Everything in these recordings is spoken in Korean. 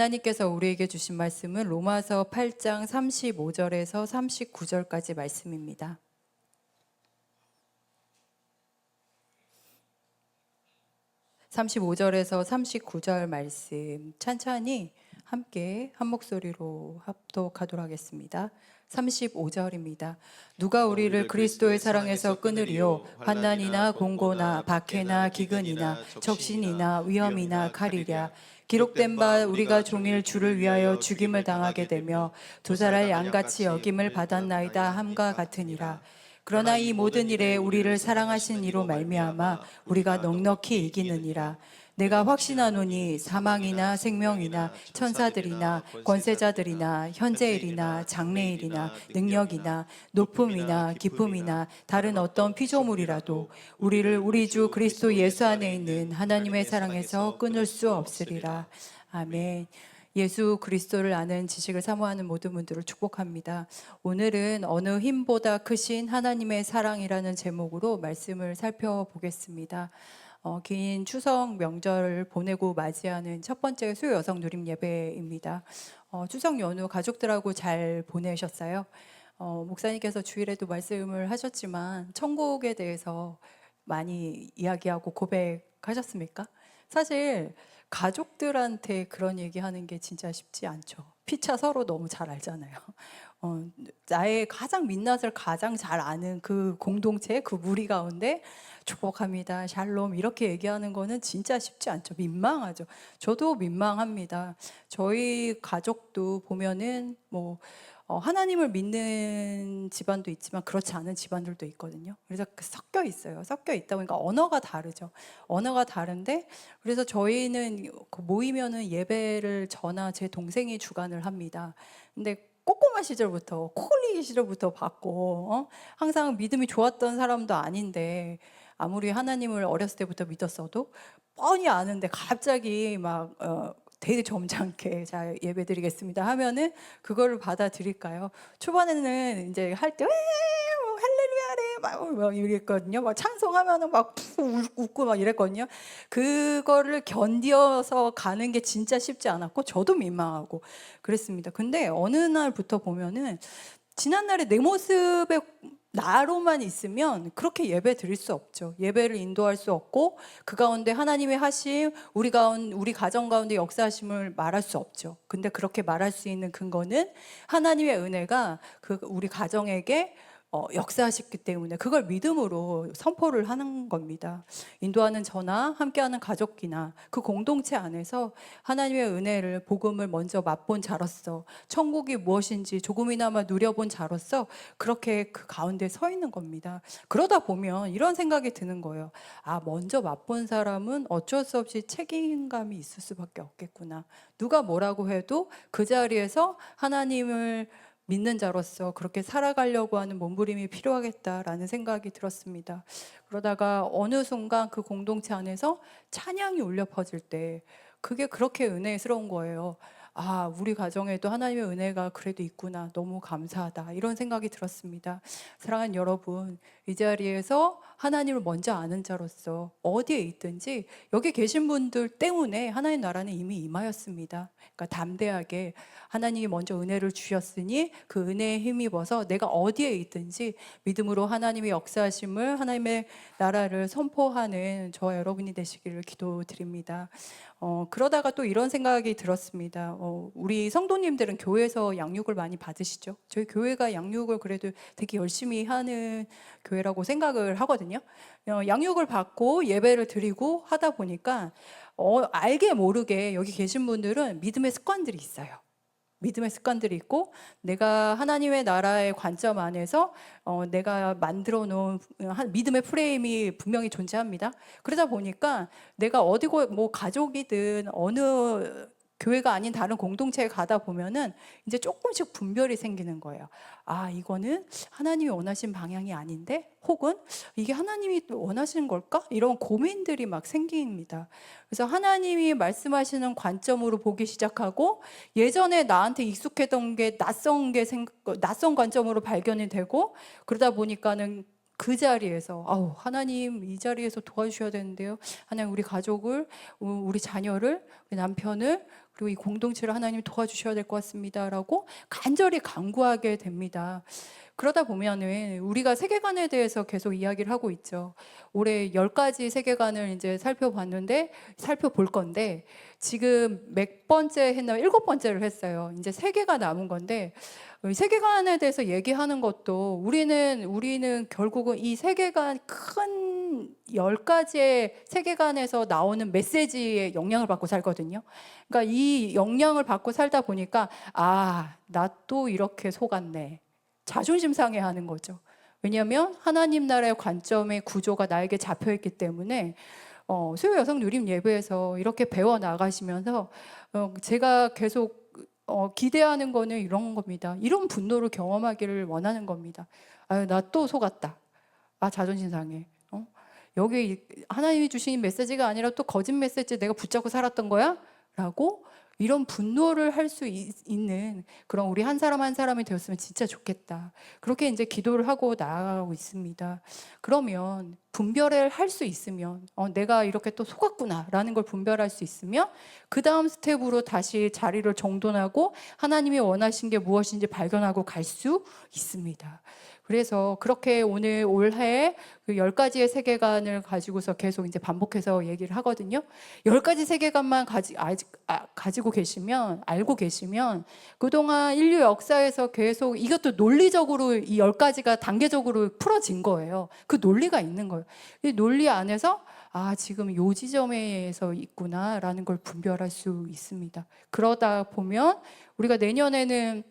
하나님께서 우리에게 주신 말씀은 로마서 8장 35절에서 39절까지 말씀입니다. (35절에서 39절) 말씀 천천히 함께 한 목소리로 합독하도록 하겠습니다. 35절입니다. 누가 우리를 그리스도의 사랑에서 끊으리요 환난이나 공고나 박해나 기근이나 적신이나 위험이나 칼이랴 기록된 바 우리가 종일 주를 위하여 죽임을 당하게 되며 도살할 양같이 여김을 받았나이다 함과 같으니라. 그러나 이 모든 일에 우리를 사랑하신 이로 말미암아 우리가 넉넉히 이기느니라 내가 확신하노니 사망이나 생명이나 천사들이나 권세자들이나 현재일이나 장래일이나 능력이나 높음이나 기쁨이나 다른 어떤 피조물이라도 우리를 우리 주 그리스도 예수 안에 있는 하나님의 사랑에서 끊을 수 없으리라. 아멘. 예수 그리스도를 아는 지식을 사모하는 모든 분들을 축복합니다. 오늘은 어느 힘보다 크신 하나님의 사랑이라는 제목으로 말씀을 살펴보겠습니다. 어, 긴 추석 명절을 보내고 맞이하는 첫 번째 수요 여성 누림 예배입니다. 어, 추석 연휴 가족들하고 잘 보내셨어요? 어, 목사님께서 주일에도 말씀을 하셨지만 천국에 대해서 많이 이야기하고 고백하셨습니까? 사실 가족들한테 그런 얘기하는 게 진짜 쉽지 않죠. 피차 서로 너무 잘 알잖아요. 어, 나의 가장 민낯을 가장 잘 아는 그 공동체, 그 무리 가운데 축복합니다. 샬롬 이렇게 얘기하는 거는 진짜 쉽지 않죠. 민망하죠. 저도 민망합니다. 저희 가족도 보면은 뭐 어, 하나님을 믿는 집안도 있지만 그렇지 않은 집안들도 있거든요. 그래서 그 섞여 있어요. 섞여 있다 보니까 언어가 다르죠. 언어가 다른데 그래서 저희는 그 모이면은 예배를 저나 제 동생이 주관을 합니다. 근데 꼬꼬마 시절부터 코골리 시절부터 봤고 어? 항상 믿음이 좋았던 사람도 아닌데 아무리 하나님을 어렸을 때부터 믿었어도 뻔히 아는데 갑자기 막 어, 되게 점잖게 자 예배 드리겠습니다 하면은 그거를 받아들일까요? 초반에는 이제 할때 할렐루야래 막 이랬거든요. 막 찬송하면은 막 웃고 막 이랬거든요. 그거를 견디어서 가는 게 진짜 쉽지 않았고 저도 민망하고 그랬습니다. 근데 어느 날부터 보면은 지난날의 내 모습에 나로만 있으면 그렇게 예배 드릴 수 없죠. 예배를 인도할 수 없고 그 가운데 하나님의 하심, 우리 가운 우리 가정 가운데 역사하심을 말할 수 없죠. 근데 그렇게 말할 수 있는 근거는 하나님의 은혜가 그 우리 가정에게 어, 역사하셨기 때문에 그걸 믿음으로 선포를 하는 겁니다. 인도하는 저나 함께하는 가족이나 그 공동체 안에서 하나님의 은혜를 복음을 먼저 맛본 자로서 천국이 무엇인지 조금이나마 누려본 자로서 그렇게 그 가운데 서 있는 겁니다. 그러다 보면 이런 생각이 드는 거예요. 아 먼저 맛본 사람은 어쩔 수 없이 책임감이 있을 수밖에 없겠구나. 누가 뭐라고 해도 그 자리에서 하나님을 믿는 자로서 그렇게 살아가려고 하는 몸부림이 필요하겠다라는 생각이 들었습니다. 그러다가 어느 순간 그 공동체 안에서 찬양이 울려 퍼질 때 그게 그렇게 은혜스러운 거예요. 아, 우리 가정에도 하나님의 은혜가 그래도 있구나. 너무 감사하다. 이런 생각이 들었습니다. 사랑하는 여러분, 이 자리에서 하나님을 먼저 아는 자로서 어디에 있든지 여기 계신 분들 때문에 하나님 나라는 이미 임하였습니다. 그러니까 담대하게 하나님이 먼저 은혜를 주셨으니 그 은혜에 힘입어서 내가 어디에 있든지 믿음으로 하나님의 역사하심을 하나님의 나라를 선포하는 저와 여러분이 되시기를 기도드립니다. 어, 그러다가 또 이런 생각이 들었습니다. 어, 우리 성도님들은 교회에서 양육을 많이 받으시죠? 저희 교회가 양육을 그래도 되게 열심히 하는 교회라고 생각을 하거든요. 어, 양육을 받고 예배를 드리고 하다 보니까 어, 알게 모르게 여기 계신 분들은 믿음의 습관들이 있어요. 믿음의 습관들이 있고 내가 하나님의 나라의 관점 안에서 어, 내가 만들어 놓은 한 믿음의 프레임이 분명히 존재합니다. 그러다 보니까 내가 어디고 뭐 가족이든 어느 교회가 아닌 다른 공동체에 가다 보면은 이제 조금씩 분별이 생기는 거예요. 아, 이거는 하나님이 원하신 방향이 아닌데 혹은 이게 하나님이 원하시는 걸까? 이런 고민들이 막 생깁니다. 그래서 하나님이 말씀하시는 관점으로 보기 시작하고 예전에 나한테 익숙했던 게 낯선 게 생, 낯선 관점으로 발견이 되고 그러다 보니까는 그 자리에서 아우 하나님 이 자리에서 도와주셔야 되는데요. 하나님 우리 가족을 우- 우리 자녀를 우리 남편을 그리고 이 공동체를 하나님 도와주셔야 될 것 같습니다라고 간절히 간구하게 됩니다. 그러다 보면은 우리가 세계관에 대해서 계속 이야기를 하고 있죠. 올해 열 가지 세계관을 이제 살펴봤는데 살펴볼 건데 지금 몇 번째 했나 일곱 번째를 했어요. 이제 세 개가 남은 건데 이 세계관에 대해서 얘기하는 것도 우리는 우리는 결국은 이 세계관 큰 열 가지의 세계관에서 나오는 메시지에 영향을 받고 살거든요. 그러니까 이 영향을 받고 살다 보니까 아, 나 또 이렇게 속았네. 자존심 상해하는 거죠. 왜냐하면 하나님 나라의 관점의 구조가 나에게 잡혀 있기 때문에 어, 수요 여성 누림 예배에서 이렇게 배워 나가시면서 어, 제가 계속 어, 기대하는 거는 이런 겁니다. 이런 분노를 경험하기를 원하는 겁니다. 아유, 나 또 속았다. 아, 자존심 상해. 어? 여기 이- 하나님이 주신 메시지가 아니라 또 거짓 메시지 내가 붙잡고 살았던 거야? 라고 이런 분노를 할 수 있는 그런 우리 한 사람 한 사람이 되었으면 진짜 좋겠다. 그렇게 이제 기도를 하고 나아가고 있습니다. 그러면 분별을 할 수 있으면 어, 내가 이렇게 또 속았구나라는 걸 분별할 수 있으면 그 다음 스텝으로 다시 자리를 정돈하고 하나님이 원하신 게 무엇인지 발견하고 갈 수 있습니다. 그래서 그렇게 오늘 올해 그열 가지의 세계관을 가지고서 계속 이제 반복해서 얘기를 하거든요. 열 가지 세계관만 가지, 아직, 아, 가지고 계시면, 알고 계시면, 그동안 인류 역사에서 계속 이것도 논리적으로 이 열 가지가 단계적으로 풀어진 거예요. 그 논리가 있는 거예요. 이 논리 안에서 아, 지금 요 지점에서 있구나라는 걸 분별할 수 있습니다. 그러다 보면 우리가 내년에는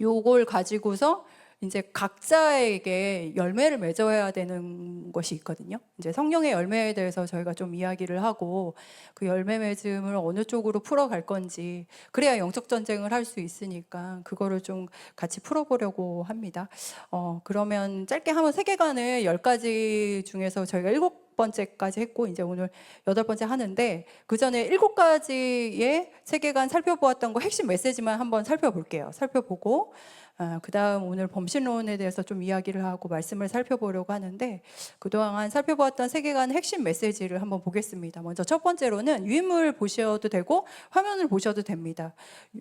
요걸 가지고서 이제 각자에게 열매를 맺어야 되는 것이 있거든요. 이제 성령의 열매에 대해서 저희가 좀 이야기를 하고 그 열매 맺음을 어느 쪽으로 풀어갈 건지 그래야 영적 전쟁을 할 수 있으니까 그거를 좀 같이 풀어보려고 합니다. 어, 그러면 짧게 한번 세계관을 열 가지 중에서 저희가 일곱 번째까지 했고 이제 오늘 여덟 번째 하는데 그 전에 일곱 가지의 세계관 살펴보았던 거 핵심 메시지만 한번 살펴볼게요. 살펴보고 아, 그 다음 오늘 범신론에 대해서 좀 이야기를 하고 말씀을 살펴보려고 하는데 그동안 살펴보았던 세계관 핵심 메시지를 한번 보겠습니다. 먼저 첫 번째로는 유인물 보셔도 되고 화면을 보셔도 됩니다.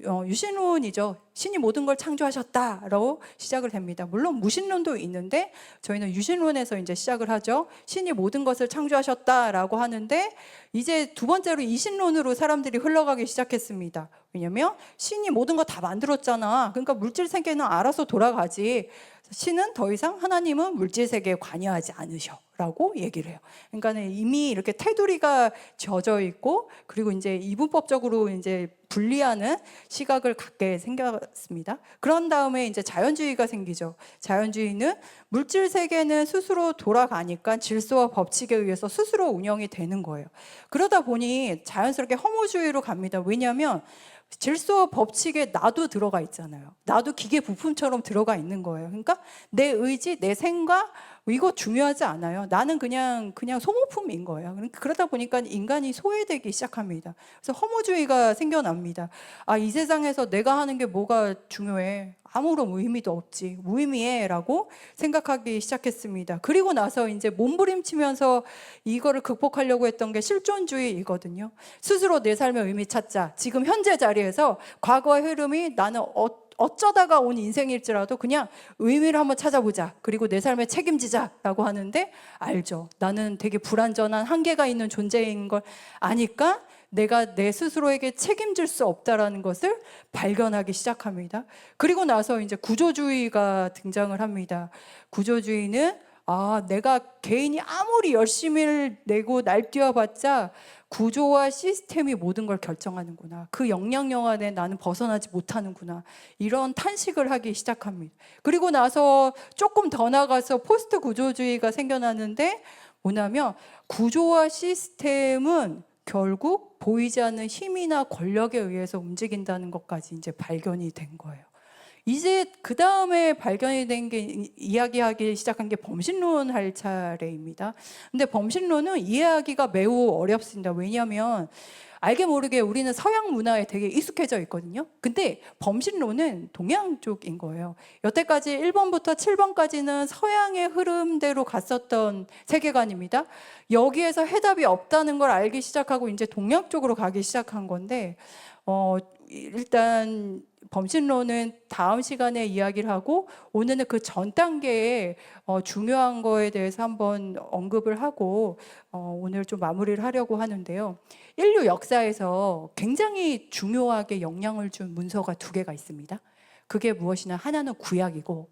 어, 유신론이죠. 신이 모든 걸 창조하셨다라고 시작을 됩니다. 물론 무신론도 있는데 저희는 유신론에서 이제 시작을 하죠. 신이 모든 것을 창조하셨다라고 하는데 이제 두 번째로 이신론으로 사람들이 흘러가기 시작했습니다. 왜냐면 신이 모든 거 다 만들었잖아. 그러니까 물질 세계는 알아서 돌아가지. 신은 더 이상 하나님은 물질 세계에 관여하지 않으셔라고 얘기를 해요. 그러니까 이미 이렇게 테두리가 젖어 있고 그리고 이제 이분법적으로 이제 분리하는 시각을 갖게 생겼습니다. 그런 다음에 이제 자연주의가 생기죠. 자연주의는 물질 세계는 스스로 돌아가니까 질서와 법칙에 의해서 스스로 운영이 되는 거예요. 그러다 보니 자연스럽게 허무주의로 갑니다. 왜냐하면 질서 법칙에 나도 들어가 있잖아요. 나도 기계 부품처럼 들어가 있는 거예요. 그러니까 내 의지, 내 생각 이거 중요하지 않아요. 나는 그냥 그냥 소모품인 거예요. 그러다 보니까 인간이 소외되기 시작합니다. 그래서 허무주의가 생겨납니다. 아, 이 세상에서 내가 하는 게 뭐가 중요해? 아무런 의미도 없지. 무의미해라고 생각하기 시작했습니다. 그리고 나서 이제 몸부림치면서 이거를 극복하려고 했던 게 실존주의이거든요. 스스로 내 삶의 의미 찾자. 지금 현재 자리에서 과거의 흐름이 나는 어, 어쩌다가 온 인생일지라도 그냥 의미를 한번 찾아보자. 그리고 내 삶에 책임지자라고 하는데 알죠. 나는 되게 불완전한 한계가 있는 존재인 걸 아니까 내가 내 스스로에게 책임질 수 없다라는 것을 발견하기 시작합니다. 그리고 나서 이제 구조주의가 등장을 합니다. 구조주의는 아, 내가 개인이 아무리 열심히 내고 날뛰어봤자 구조와 시스템이 모든 걸 결정하는구나. 그 영향력 안에 나는 벗어나지 못하는구나. 이런 탄식을 하기 시작합니다. 그리고 나서 조금 더 나가서 포스트 구조주의가 생겨나는데 뭐냐면 구조와 시스템은 결국 보이지 않는 힘이나 권력에 의해서 움직인다는 것까지 이제 발견이 된 거예요. 이제 그 다음에 발견이 된 게 이야기하기 시작한 게 범신론 할 차례입니다. 근데 범신론은 이해하기가 매우 어렵습니다. 왜냐하면 알게 모르게 우리는 서양 문화에 되게 익숙해져 있거든요. 근데 범신론은 동양 쪽인 거예요. 여태까지 1번부터 7번까지는 서양의 흐름대로 갔었던 세계관입니다. 여기에서 해답이 없다는 걸 알기 시작하고 이제 동양 쪽으로 가기 시작한 건데 어 일단 범신론은 다음 시간에 이야기를 하고 오늘은 그 전 단계에 어, 중요한 거에 대해서 한번 언급을 하고 어, 오늘 좀 마무리를 하려고 하는데요. 인류 역사에서 굉장히 중요하게 영향을 준 문서가 두 개가 있습니다. 그게 무엇이냐 하나는 구약이고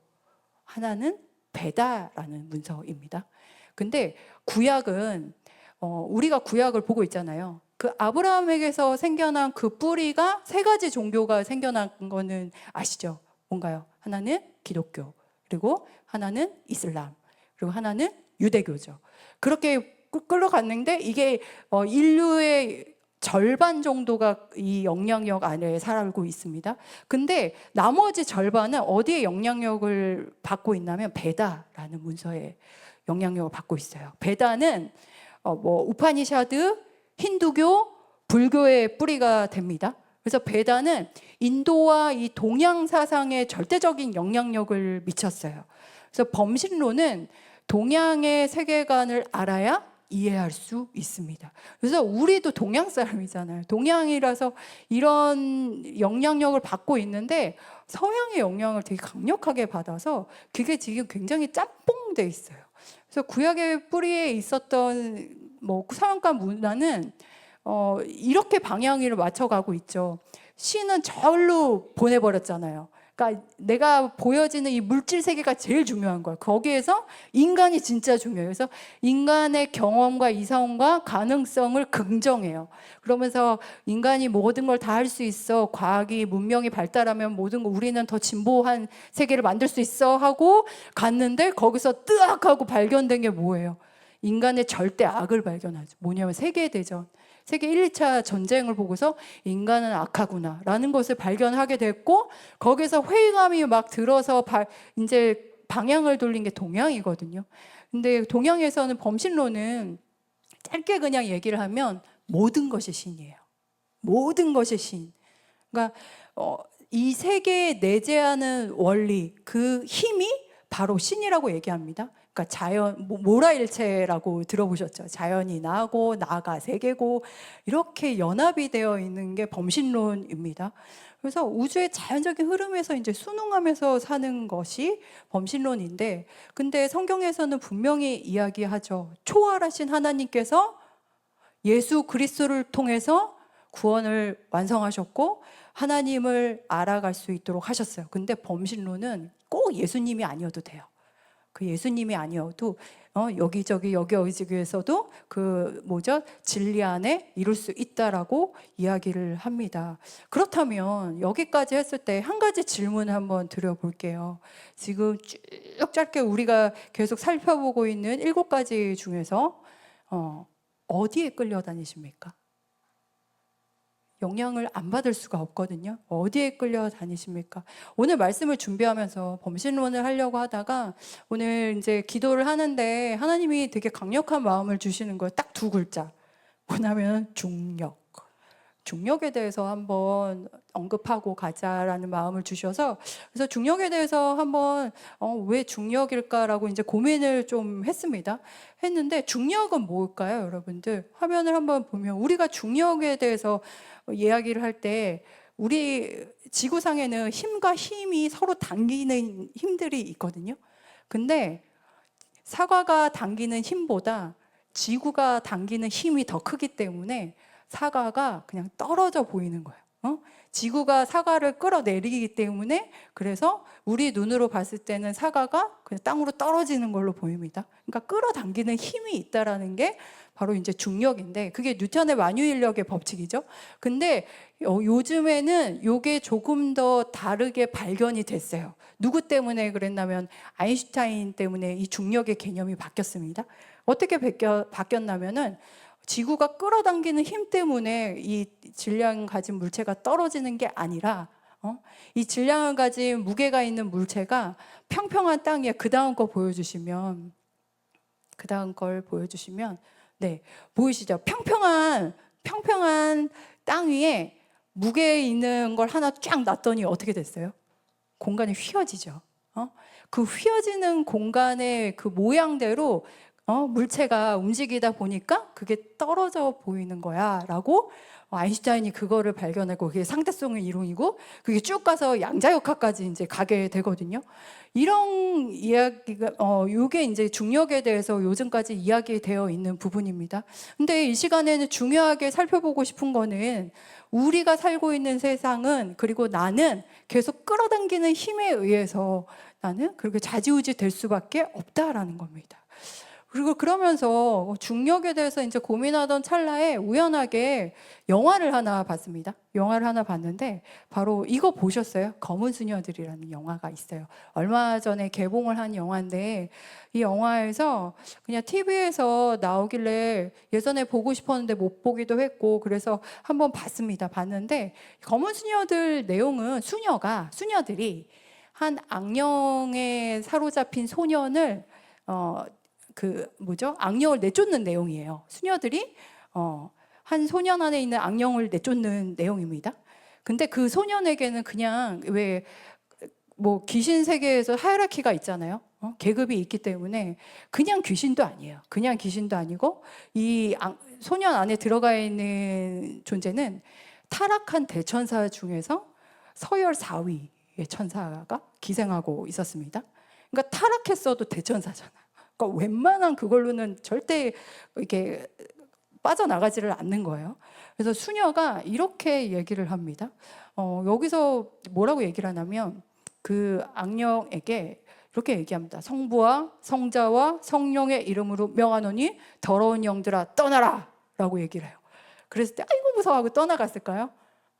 하나는 베다라는 문서입니다. 근데 구약은 어, 우리가 구약을 보고 있잖아요. 그 아브라함에게서 생겨난 그 뿌리가 세 가지 종교가 생겨난 거는 아시죠? 뭔가요? 하나는 기독교, 그리고 하나는 이슬람, 그리고 하나는 유대교죠. 그렇게 끌- 끌어갔는데 이게 어, 인류의 절반 정도가 이 영향력 안에 살고 있습니다. 근데 나머지 절반은 어디에 영향력을 받고 있냐면 베다라는 문서에 영향력을 받고 있어요. 베다는 어, 뭐 우파니샤드, 힌두교, 불교의 뿌리가 됩니다. 그래서 베다는 인도와 이 동양 사상에 절대적인 영향력을 미쳤어요. 그래서 범신론은 동양의 세계관을 알아야 이해할 수 있습니다. 그래서 우리도 동양 사람이잖아요. 동양이라서 이런 영향력을 받고 있는데 서양의 영향을 되게 강력하게 받아서 그게 지금 굉장히 짬뽕돼 있어요. 그래서 구약의 뿌리에 있었던 뭐 서양과 문화는 어, 이렇게 방향을 맞춰가고 있죠. 신은 절로 보내버렸잖아요. 그러니까 내가 보여지는 이 물질 세계가 제일 중요한 거예요. 거기에서 인간이 진짜 중요해요. 그래서 인간의 경험과 이성과 가능성을 긍정해요. 그러면서 인간이 모든 걸 다 할 수 있어. 과학이 문명이 발달하면 모든 거 우리는 더 진보한 세계를 만들 수 있어 하고 갔는데 거기서 뜨악 하고 발견된 게 뭐예요? 인간의 절대 악을 발견하죠. 뭐냐면 세계대전. 세계 1, 2차 전쟁을 보고서 인간은 악하구나 라는 것을 발견하게 됐고 거기서 회의감이 막 들어서 바, 이제 방향을 돌린 게 동양이거든요. 근데 동양에서는 범신론은 짧게 그냥 얘기를 하면 모든 것이 신이에요. 모든 것이 신. 그러니까 어, 이 세계에 내재하는 원리, 그 힘이 바로 신이라고 얘기합니다. 그러니까 자연 모- 모라일체라고 들어보셨죠? 자연이 나고 나가 세계고 이렇게 연합이 되어 있는 게 범신론입니다. 그래서 우주의 자연적인 흐름에서 이제 순응하면서 사는 것이 범신론인데, 근데 성경에서는 분명히 이야기하죠. 초월하신 하나님께서 예수 그리스도를 통해서 구원을 완성하셨고 하나님을 알아갈 수 있도록 하셨어요. 근데 범신론은 꼭 예수님이 아니어도 돼요. 그 예수님이 아니어도 어, 여기저기 여기 어디에서도 그 뭐죠 진리 안에 이룰 수 있다라고 이야기를 합니다. 그렇다면 여기까지 했을 때 한 가지 질문 한번 드려볼게요. 지금 쭉 짧게 우리가 계속 살펴보고 있는 일곱 가지 중에서 어, 어디에 끌려다니십니까? 영향을 안 받을 수가 없거든요. 어디에 끌려 다니십니까? 오늘 말씀을 준비하면서 범신론을 하려고 하다가 오늘 이제 기도를 하는데 하나님이 되게 강력한 마음을 주시는 거예요. 딱 두 글자. 뭐냐면 중력. 중력에 대해서 한번 언급하고 가자라는 마음을 주셔서 그래서 중력에 대해서 한번 어, 왜 중력일까라고 이제 고민을 좀 했습니다. 했는데 중력은 뭘까요, 여러분들? 화면을 한번 보면 우리가 중력에 대해서 이야기를 할 때 우리 지구상에는 힘과 힘이 서로 당기는 힘들이 있거든요. 근데 사과가 당기는 힘보다 지구가 당기는 힘이 더 크기 때문에 사과가 그냥 떨어져 보이는 거예요. 어? 지구가 사과를 끌어내리기 때문에 그래서 우리 눈으로 봤을 때는 사과가 그냥 땅으로 떨어지는 걸로 보입니다. 그러니까 끌어당기는 힘이 있다라는 게 바로 이제 중력인데 그게 뉴턴의 만유인력의 법칙이죠. 근데 어, 요즘에는 요게 조금 더 다르게 발견이 됐어요. 누구 때문에 그랬냐면 아인슈타인 때문에 이 중력의 개념이 바뀌었습니다. 어떻게 바뀌었냐면은 지구가 끌어당기는 힘 때문에 이 질량 가진 물체가 떨어지는 게 아니라 어? 이 질량을 가진 무게가 있는 물체가 평평한 땅에 그 다음 거 보여주시면 그 다음 걸 보여주시면 네 보이시죠? 평평한 평평한 땅 위에 무게 있는 걸 하나 쫙 놨더니 어떻게 됐어요? 공간이 휘어지죠. 어? 그 휘어지는 공간의 그 모양대로 어, 물체가 움직이다 보니까 그게 떨어져 보이는 거야 라고 아인슈타인이 그거를 발견하고 그게 상대성의 이론이고 그게 쭉 가서 양자역학까지 이제 가게 되거든요. 이런 이야기가 어 요게 이제 중력에 대해서 요즘까지 이야기되어 있는 부분입니다. 근데 이 시간에는 중요하게 살펴보고 싶은 거는 우리가 살고 있는 세상은 그리고 나는 계속 끌어당기는 힘에 의해서 나는 그렇게 좌지우지 될 수밖에 없다라는 겁니다. 그리고 그러면서 중력에 대해서 이제 고민하던 찰나에 우연하게 영화를 하나 봤습니다. 영화를 하나 봤는데 바로 이거 보셨어요? 검은 수녀들이라는 영화가 있어요. 얼마 전에 개봉을 한 영화인데 이 영화에서 그냥 TV에서 나오길래 예전에 보고 싶었는데 못 보기도 했고 그래서 한번 봤습니다. 봤는데 검은 수녀들 내용은 수녀가 수녀들이 한 악령에 사로잡힌 소년을 어, 그 뭐죠? 악령을 내쫓는 내용이에요. 수녀들이 어, 한 소년 안에 있는 악령을 내쫓는 내용입니다. 근데 그 소년에게는 그냥 왜 뭐 귀신 세계에서 하이라키가 있잖아요. 어? 계급이 있기 때문에 그냥 귀신도 아니에요. 그냥 귀신도 아니고 이 악- 소년 안에 들어가 있는 존재는 타락한 대천사 중에서 서열 4위의 천사가 기생하고 있었습니다. 그러니까 타락했어도 대천사잖아요. 그러니까 웬만한 그걸로는 절대 이렇게 빠져나가지를 않는 거예요. 그래서 수녀가 이렇게 얘기를 합니다. 어, 여기서 뭐라고 얘기를 하냐면 그 악령에게 이렇게 얘기합니다. 성부와 성자와 성령의 이름으로 명하노니 더러운 영들아 떠나라 라고 얘기를 해요. 그랬을 때 아이고 무서워하고 떠나갔을까요?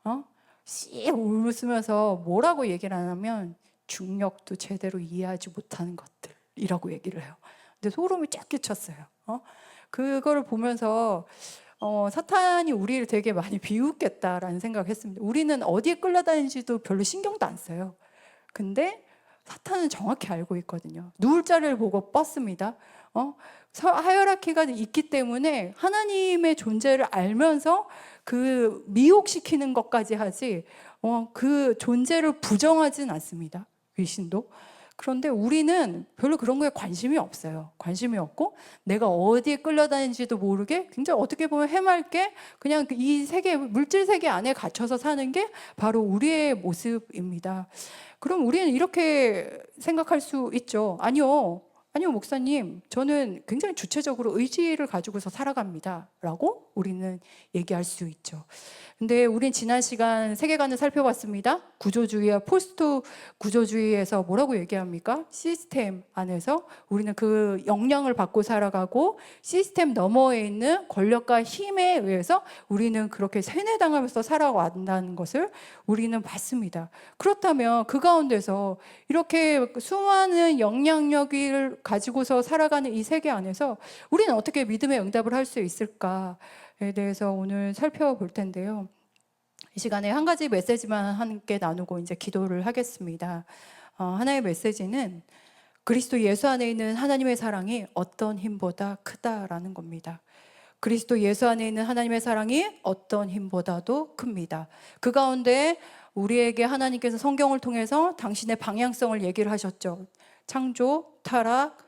어? 씨 웃으면서 뭐라고 얘기를 하냐면 중력도 제대로 이해하지 못하는 것들이라고 얘기를 해요. 근데 소름이 쫙 끼쳤어요. 어? 그거를 보면서 어, 사탄이 우리를 되게 많이 비웃겠다라는 생각을 했습니다. 우리는 어디에 끌려다니는지도 별로 신경도 안 써요. 근데 사탄은 정확히 알고 있거든요. 누울 자리를 보고 뻗습니다. 어? 서- 하이어라키가 있기 때문에 하나님의 존재를 알면서 그 미혹시키는 것까지 하지 어, 그 존재를 부정하진 않습니다. 귀신도. 그런데 우리는 별로 그런 거에 관심이 없어요. 관심이 없고 내가 어디에 끌려다니는지도 모르게 굉장히 어떻게 보면 해맑게 그냥 그이 세계 물질 세계 안에 갇혀서 사는 게 바로 우리의 모습입니다. 그럼 우리는 이렇게 생각할 수 있죠. 아니요. 아니요, 목사님. 저는 굉장히 주체적으로 의지를 가지고서 살아갑니다. 라고 우리는 얘기할 수 있죠. 근데 우린 지난 시간 세계관을 살펴봤습니다. 구조주의와 포스트 구조주의에서 뭐라고 얘기합니까? 시스템 안에서 우리는 그 영향을 받고 살아가고 시스템 너머에 있는 권력과 힘에 의해서 우리는 그렇게 세뇌당하면서 살아왔다는 것을 우리는 봤습니다. 그렇다면 그 가운데서 이렇게 수많은 영향력을 가지고서 살아가는 이 세계 안에서 우리는 어떻게 믿음의 응답을 할 수 있을까에 대해서 오늘 살펴볼 텐데요. 이 시간에 한 가지 메시지만 함께 나누고 이제 기도를 하겠습니다. 어, 하나의 메시지는 그리스도 예수 안에 있는 하나님의 사랑이 어떤 힘보다 크다라는 겁니다. 그리스도 예수 안에 있는 하나님의 사랑이 어떤 힘보다도 큽니다. 그 가운데 우리에게 하나님께서 성경을 통해서 당신의 방향성을 얘기를 하셨죠. 창조, 타락,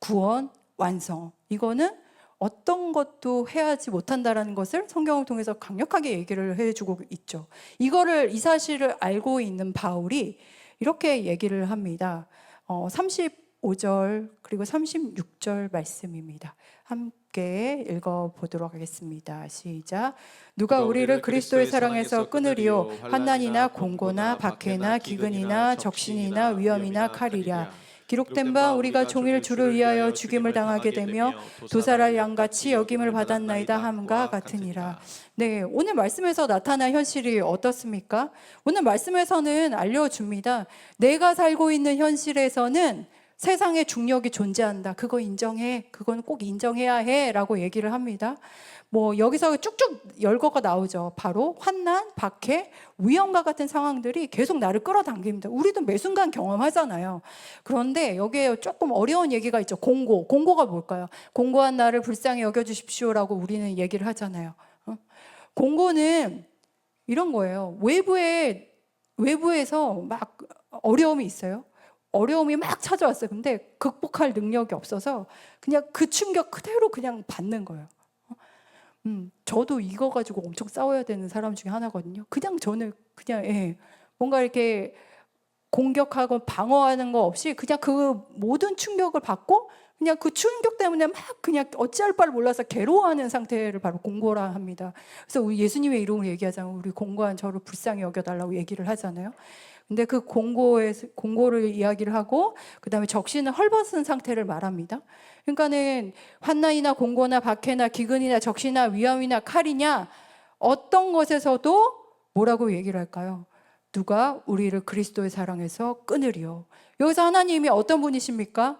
구원, 완성. 이거는 어떤 것도 해하지 못한다라는 것을 성경을 통해서 강력하게 얘기를 해주고 있죠. 이거를 이 사실을 알고 있는 바울이 이렇게 얘기를 합니다. 어, 35절 그리고 36절 말씀입니다. 함께 읽어 보도록 하겠습니다. 시작. 누가 우리를 그리스도의 사랑에서 끊으리요 환난이나 공고나 박해나 기근이나 적신이나 위험이나 칼이랴 기록된 바 우리가 종일 주를 위하여 죽임을 당하게 되며 도살할 양같이 여김을 받았나이다 함과 같으니라. 네, 오늘 말씀에서 나타난 현실이 어떻습니까? 오늘 말씀에서는 알려줍니다. 내가 살고 있는 현실에서는 세상에 중력이 존재한다. 그거 인정해. 그건 꼭 인정해야 해. 라고 얘기를 합니다. 뭐 여기서 쭉쭉 열거가 나오죠. 바로 환난, 박해, 위험과 같은 상황들이 계속 나를 끌어당깁니다. 우리도 매 순간 경험하잖아요. 그런데 여기에 조금 어려운 얘기가 있죠. 공고. 공고가 뭘까요? 공고한 나를 불쌍히 여겨주십시오 라고 우리는 얘기를 하잖아요. 어? 공고는 이런 거예요. 외부에 외부에서 막 어려움이 있어요. 어려움이 막 찾아왔어요. 근데 극복할 능력이 없어서 그냥 그 충격 그대로 그냥 받는 거예요. 음, 저도 이거 가지고 엄청 싸워야 되는 사람 중에 하나거든요. 그냥 저는 그냥 예, 뭔가 이렇게 공격하고 방어하는 거 없이 그냥 그 모든 충격을 받고 그냥 그 충격 때문에 막 그냥 어찌할 바를 몰라서 괴로워하는 상태를 바로 공고라 합니다. 그래서 우리 예수님의 이름으로 얘기하자면 우리 공고한 저를 불쌍히 여겨달라고 얘기를 하잖아요. 근데 그 공고에 공고를 이야기를 하고 그다음에 적신은 헐벗은 상태를 말합니다. 그러니까는 환난이나 공고나 박해나 기근이나 적시나 위험이나 칼이냐 어떤 것에서도 뭐라고 얘기를 할까요? 누가 우리를 그리스도의 사랑에서 끊으리요. 여기서 하나님이 어떤 분이십니까?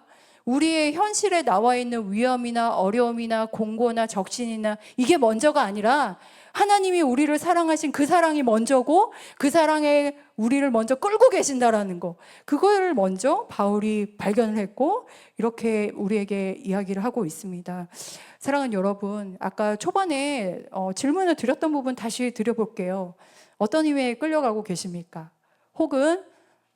우리의 현실에 나와 있는 위험이나 어려움이나 공고나 적신이나 이게 먼저가 아니라 하나님이 우리를 사랑하신 그 사랑이 먼저고 그 사랑에 우리를 먼저 끌고 계신다라는 거. 그걸 먼저 바울이 발견을 했고 이렇게 우리에게 이야기를 하고 있습니다. 사랑하는 여러분, 아까 초반에 어, 질문을 드렸던 부분 다시 드려볼게요. 어떤 힘에 끌려가고 계십니까? 혹은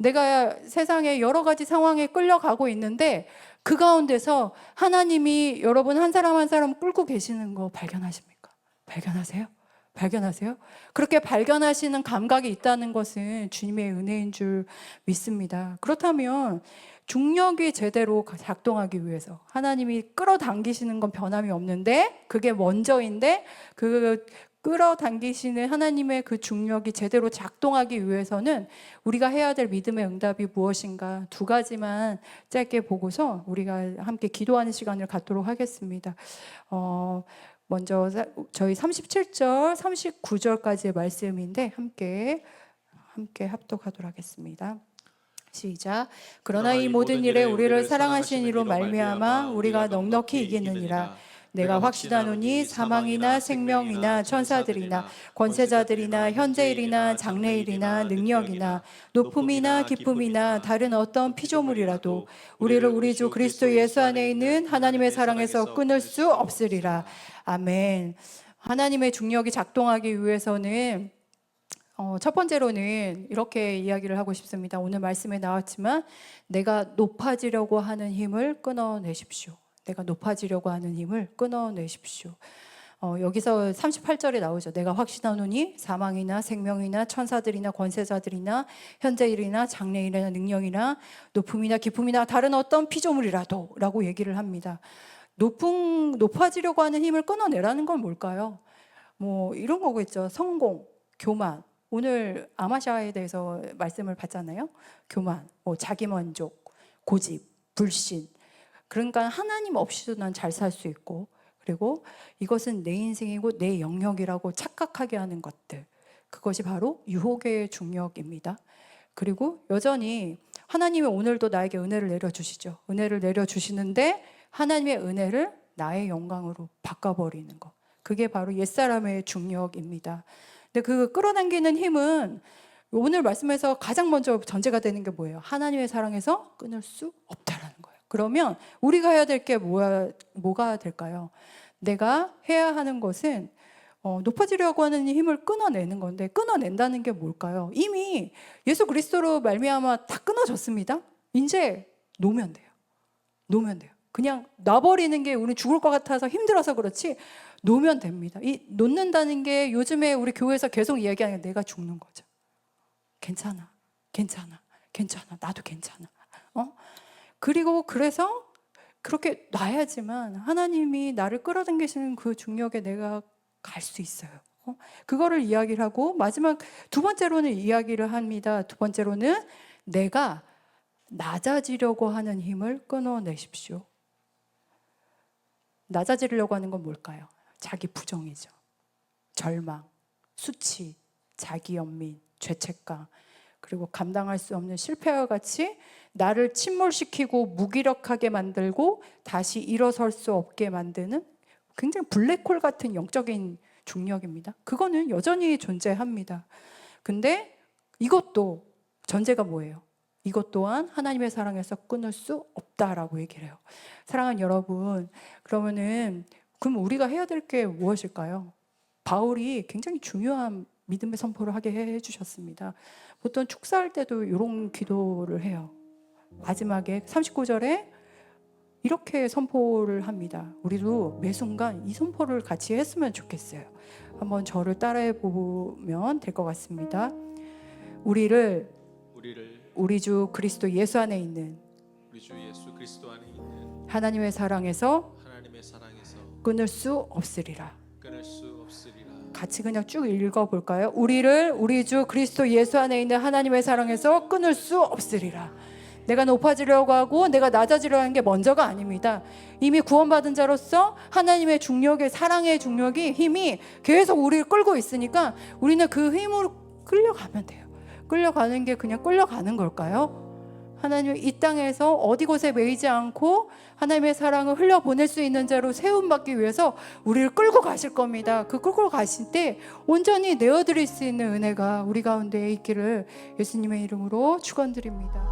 내가 세상에 여러 가지 상황에 끌려가고 있는데 그 가운데서 하나님이 여러분 한 사람 한 사람 끌고 계시는 거 발견하십니까? 발견하세요? 발견하세요? 그렇게 발견하시는 감각이 있다는 것은 주님의 은혜인 줄 믿습니다. 그렇다면 중력이 제대로 작동하기 위해서 하나님이 끌어당기시는 건 변함이 없는데 그게 먼저인데 그 끌어당기시는 하나님의 그 중력이 제대로 작동하기 위해서는 우리가 해야 될 믿음의 응답이 무엇인가 두 가지만 짧게 보고서 우리가 함께 기도하는 시간을 갖도록 하겠습니다. 어, 먼저 저희 37절, 39절까지의 말씀인데 함께 함께 합독하도록 하겠습니다. 시작. 그러나 이 모든 일에 우리를 사랑하신 이로 말미암아 우리가 넉넉히 이기느니라. 내가 확신하노니 사망이나 생명이나 천사들이나 권세자들이나 현재일이나 장래일이나 능력이나 높음이나 기쁨이나 다른 어떤 피조물이라도 우리를 우리 주 그리스도 예수 안에 있는 하나님의 사랑에서 끊을 수 없으리라. 아멘. 하나님의 중력이 작동하기 위해서는 어, 첫 번째로는 이렇게 이야기를 하고 싶습니다. 오늘 말씀에 나왔지만 내가 높아지려고 하는 힘을 끊어내십시오. 내가 높아지려고 하는 힘을 끊어내십시오. 어, 여기서 38절에 나오죠. 내가 확신하노니 사망이나 생명이나 천사들이나 권세자들이나 현재일이나 장래일이나 능력이나 높음이나 기쁨이나 다른 어떤 피조물이라도 라고 얘기를 합니다. 높은, 높아지려고 하는 힘을 끊어내라는 건 뭘까요? 뭐 이런 거겠죠. 성공, 교만. 오늘 아마샤에 대해서 말씀을 받잖아요. 교만, 뭐 자기만족, 고집, 불신. 그러니까 하나님 없이도 난 잘 살 수 있고 그리고 이것은 내 인생이고 내 영역이라고 착각하게 하는 것들. 그것이 바로 유혹의 중력입니다. 그리고 여전히 하나님이 오늘도 나에게 은혜를 내려주시죠. 은혜를 내려주시는데 하나님의 은혜를 나의 영광으로 바꿔버리는 것. 그게 바로 옛사람의 중력입니다. 근데 그 끌어당기는 힘은 오늘 말씀에서 가장 먼저 전제가 되는 게 뭐예요? 하나님의 사랑에서 끊을 수 거예요. 그러면 우리가 해야 될 게 뭐야, 뭐가 될까요? 내가 해야 하는 것은 어, 높아지려고 하는 힘을 끊어내는 건데 끊어낸다는 게 뭘까요? 이미 예수 그리스도로 말미암아 다 끊어졌습니다. 이제 놓으면 돼요. 놓으면 돼요. 그냥 놔버리는 게 우리 죽을 것 같아서 힘들어서 그렇지 놓으면 됩니다. 이 놓는다는 게 요즘에 우리 교회에서 계속 이야기하는 게 내가 죽는 거죠. 괜찮아, 괜찮아, 괜찮아, 나도 괜찮아. 어? 그리고 그래서 그렇게 놔야지만 하나님이 나를 끌어당기시는 그 중력에 내가 갈 수 있어요. 어? 그거를 이야기를 하고 마지막 두 번째로는 이야기를 합니다. 두 번째로는 내가 낮아지려고 하는 힘을 끊어내십시오. 낮아지려고 하는 건 뭘까요? 자기 부정이죠. 절망, 수치, 자기 연민, 죄책감, 그리고 감당할 수 없는 실패와 같이 나를 침몰시키고 무기력하게 만들고 다시 일어설 수 없게 만드는 굉장히 블랙홀 같은 영적인 중력입니다. 그거는 여전히 존재합니다. 근데 이것도 전제가 뭐예요? 이것 또한 하나님의 사랑에서 끊을 수 없다라고 얘기를 해요. 사랑하는 여러분, 그러면은 그럼 우리가 해야 될 게 무엇일까요? 바울이 굉장히 중요한 믿음의 선포를 하게 해주셨습니다. 보통 축사할 때도 이런 기도를 해요. 마지막에 39절에 이렇게 선포를 합니다. 우리도 매 순간 이 선포를 같이 했으면 좋겠어요. 한번 저를 따라해 보면 될 것 같습니다. 우리를 우리를 우리 주 그리스도 예수 안에 있는 우리 주 예수 그리스도 안에 있는 하나님의 사랑에서 하나님의 사랑에서 끊을 수 없으리라. 같이 그냥 쭉 읽어 볼까요? 우리를 우리 주 그리스도 예수 안에 있는 하나님의 사랑에서 끊을 수 없으리라. 내가 높아지려고 하고 내가 낮아지려고 하는 게 먼저가 아닙니다. 이미 구원받은 자로서 하나님의 중력의 사랑의 중력이 힘이 계속 우리를 끌고 있으니까 우리는 그 힘으로 끌려가면 돼요. 끌려가는 게 그냥 끌려가는 걸까요? 하나님 이 땅에서 어디 곳에 매이지 않고 하나님의 사랑을 흘려 보낼 수 있는 자로 세움 받기 위해서 우리를 끌고 가실 겁니다. 그 끌고 가실 때 온전히 내어 드릴 수 있는 은혜가 우리 가운데 있기를 예수님의 이름으로 축원드립니다.